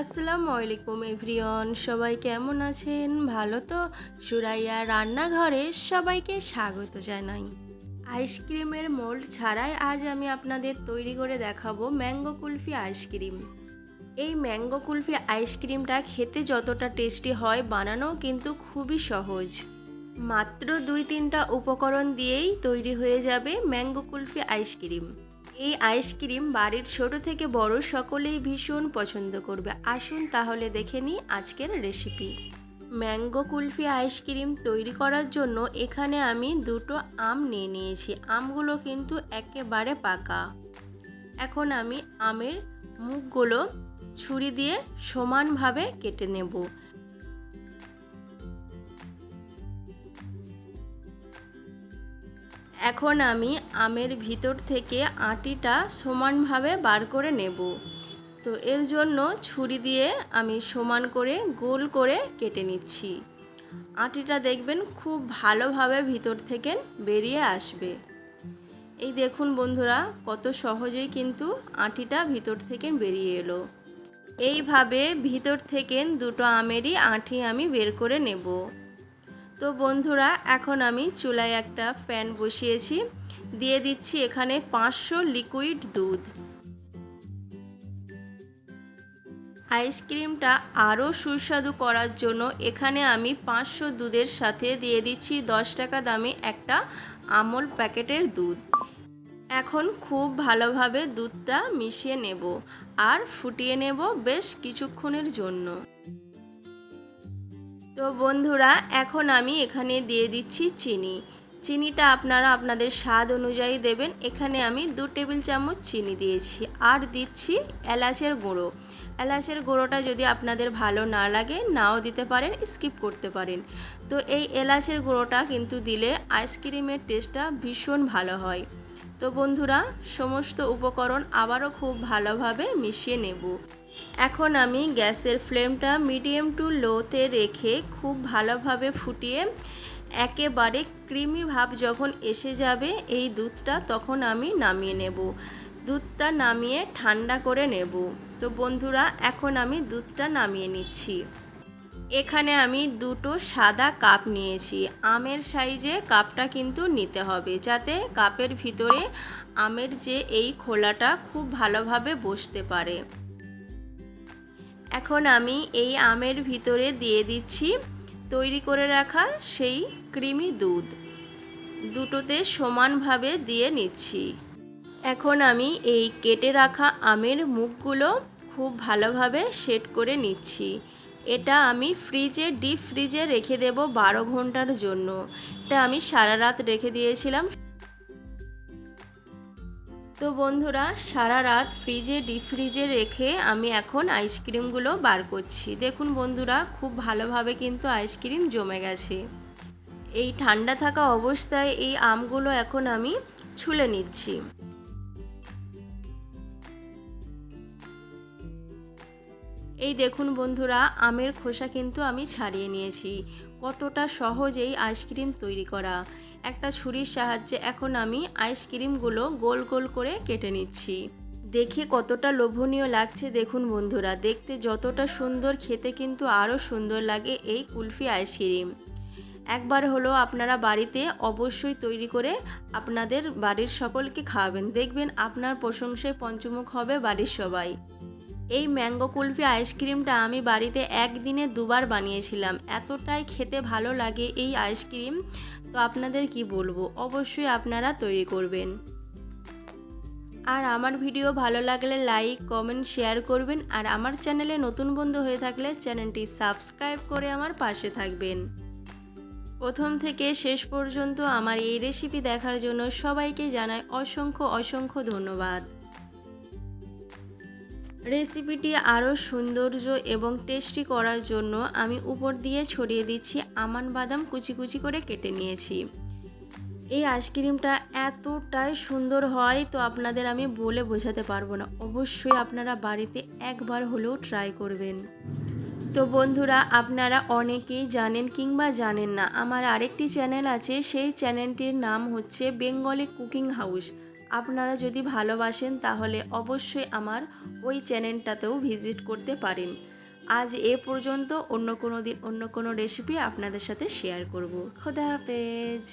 আসসালামু আলাইকুম এভরিওয়ান, সবাই কেমন আছেন? ভালো তো? সুরাইয়া রান্নাঘরে সবাইকে স্বাগত জানাই। আইসক্রিমের মোল্ড ছাড়াই আজ আমি আপনাদের তৈরি করে দেখাবো ম্যাঙ্গো কুলফি আইসক্রিম। এই ম্যাঙ্গো কুলফি আইসক্রিমটা খেতে যতটা টেস্টি হয় বানানো কিন্তু খুবই সহজ। মাত্র দুই তিনটা উপকরণ দিয়েই তৈরি হয়ে যাবে ম্যাঙ্গো কুলফি আইসক্রিম। এই আইসক্রিম বাড়ির ছোট থেকে বড় সকলেই ভীষণ পছন্দ করবে। আসুন তাহলে দেখে নিই আজকের রেসিপি ম্যাঙ্গো কুলফি আইসক্রিম তৈরি করার জন্য এখানে আমি দুটো আম নিয়ে নিয়েছি। আমগুলো কিন্তু একেবারে পাকা। এখন আমি আমের মুখগুলো ছুরি দিয়ে সমানভাবে কেটে নেব। এখন আমি আমের ভিতর থেকে আটিটা সমানভাবে বার করে নেব। তো এর জন্য ছুরি দিয়ে আমি সমান করে গোল করে কেটে নিচ্ছি। আটিটা দেখবেন খুব ভালোভাবে ভিতর থেকে বেরিয়ে আসবে। এই দেখুন বন্ধুরা, কত সহজেই কিন্তু আটিটা ভিতর থেকে বেরিয়ে এলো। এইভাবে ভিতর থেকে দুটো আমেরই আঁটি আমি বের করে নেব। তো বন্ধুরা, এখন আমি চুলায় একটা প্যান বসিয়েছি। দিয়ে দিচ্ছি এখানে পাঁচশো লিকুইড দুধ। আইসক্রিমটা আরও সুস্বাদু করার জন্য এখানে আমি পাঁচশো দুধের সাথে দিয়ে দিচ্ছি দশ টাকা দামে একটা আমল প্যাকেটের দুধ। এখন খুব ভালোভাবে দুধটা মিশিয়ে নেব আর ফুটিয়ে নেব বেশ কিছুক্ষণের জন্য। তো বন্ধুরা, এখন আমি এখানে দিয়ে দিচ্ছি চিনি। চিনিটা আপনারা আপনাদের স্বাদ অনুযায়ী দেবেন। এখানে আমি দু টেবিল চামচ চিনি দিয়েছি আর দিচ্ছি এলাচের গুঁড়ো। এলাচের গুঁড়োটা যদি আপনাদের ভালো না লাগে, নাও দিতে পারেন, স্কিপ করতে পারেন। তো এই এলাচের গুঁড়োটা কিন্তু দিলে আইসক্রিমের টেস্টটা ভীষণ ভালো হয়। তো বন্ধুরা, সমস্ত উপকরণ আবারও খুব ভালোভাবে মিশিয়ে নেব। এখন আমি গ্যাসের ফ্লেমটা মিডিয়াম টু লোতে রেখে খুব ভালোভাবে ফুটিয়ে একেবারে ক্রিমি ভাব যখন এসে যাবে এই দুধটা তখন আমি নামিয়ে নেব। দুধটা নামিয়ে ঠান্ডা করে নেব। তো বন্ধুরা, এখন আমি দুধটা নামিয়ে নিচ্ছি। এখানে আমি দুটো সাদা কাপ নিয়েছি। আমের সাইজে কাপটা কিন্তু নিতে হবে, যাতে কাপের ভিতরে আমের যে এই খোলাটা খুব ভালোভাবে বসতে পারে। এখন আমি এই আমের ভিতরে দিয়ে দিচ্ছি তৈরি করে রাখা সেই ক্রিমি দুধ। দুটোতে সমানভাবে দিয়ে নিচ্ছি। এখন আমি এই কেটে রাখা আমের মুখগুলো খুব ভালোভাবে সেট করে নিচ্ছি। এটা আমি ফ্রিজে ডিপ ফ্রিজে রেখে দেব বারো ঘণ্টার জন্য। এটা আমি সারা রাত রেখে দিয়েছিলাম। তো বন্ধুরা, সারা রাত ফ্রিজে ডিপ ফ্রিজে রেখে আমি এখন আইসক্রিমগুলো বার করছি। দেখুন বন্ধুরা, খুব ভালোভাবে কিন্তু আইসক্রিম জমে গেছে। এই ঠান্ডা থাকা অবস্থায় এই আমগুলো এখন আমি ছুলে নিচ্ছি। এই দেখুন বন্ধুরা, আমের খোসা কিন্তু আমি ছাড়িয়ে নিয়েছি। কতটা সহজেই আইসক্রিম তৈরি করা। একটা ছুরির সাহায্যে এখন আমি আইসক্রিমগুলো গোল গোল করে কেটে নিচ্ছি। দেখে কতটা লোভনীয় লাগছে দেখুন বন্ধুরা, দেখতে যতটা সুন্দর, খেতে কিন্তু আরও সুন্দর লাগে এই কুলফি আইসক্রিম একবার হলো আপনারা বাড়িতে অবশ্যই তৈরি করে আপনাদের বাড়ির সকলকে খাওয়াবেন। দেখবেন আপনার প্রশংসায় পঞ্চমুখ হবে বাড়ির সবাই। এই ম্যাঙ্গো কুলফি আইসক্রিমটা আমি বাড়িতে একদিনে দুবার বানিয়েছিলাম। এতটাই খেতে ভালো লাগে এই আইসক্রিম। তো আপনাদের কি বলব? অবশ্যই আপনারা তৈরি করবেন। আর আমার ভিডিও ভালো লাগলে লাইক, কমেন্ট, শেয়ার করবেন। আর আমার চ্যানেলে নতুন বন্ধু হয়ে থাকলে চ্যানেলটি সাবস্ক্রাইব করে আমার পাশে থাকবেন। প্রথম থেকে শেষ পর্যন্ত আমার এই রেসিপি দেখার জন্য সবাইকে জানাই অসংখ্য অসংখ্য ধন্যবাদ। রেসিপিটি আরও সৌন্দর্য এবং টেস্টি করার জন্য আমি উপর দিয়ে ছড়িয়ে দিচ্ছি আমান বাদাম কুচি কুচি করে কেটে নিয়েছি। এই আইসক্রিমটা এতটাই সুন্দর হয় তো আপনাদের আমি বলে বোঝাতে পারব না। অবশ্যই আপনারা বাড়িতে একবার হলেও ট্রাই করবেন। তো বন্ধুরা, আপনারা অনেকেই জানেন কিংবা জানেন না, আমার আরেকটি চ্যানেল আছে, সেই চ্যানেলটির নাম হচ্ছে বেঙ্গলি কুকিং হাউস আপনারা যদি ভালোবাসেন, তাহলে অবশ্যই আমার ওই চ্যানেলটাতেও ভিজিট করতে পারেন। আজ এ পর্যন্ত অন্য কোনো দিন, অন্য কোনো রেসিপি আপনাদের সাথে শেয়ার করব। খোদা হাফেজ।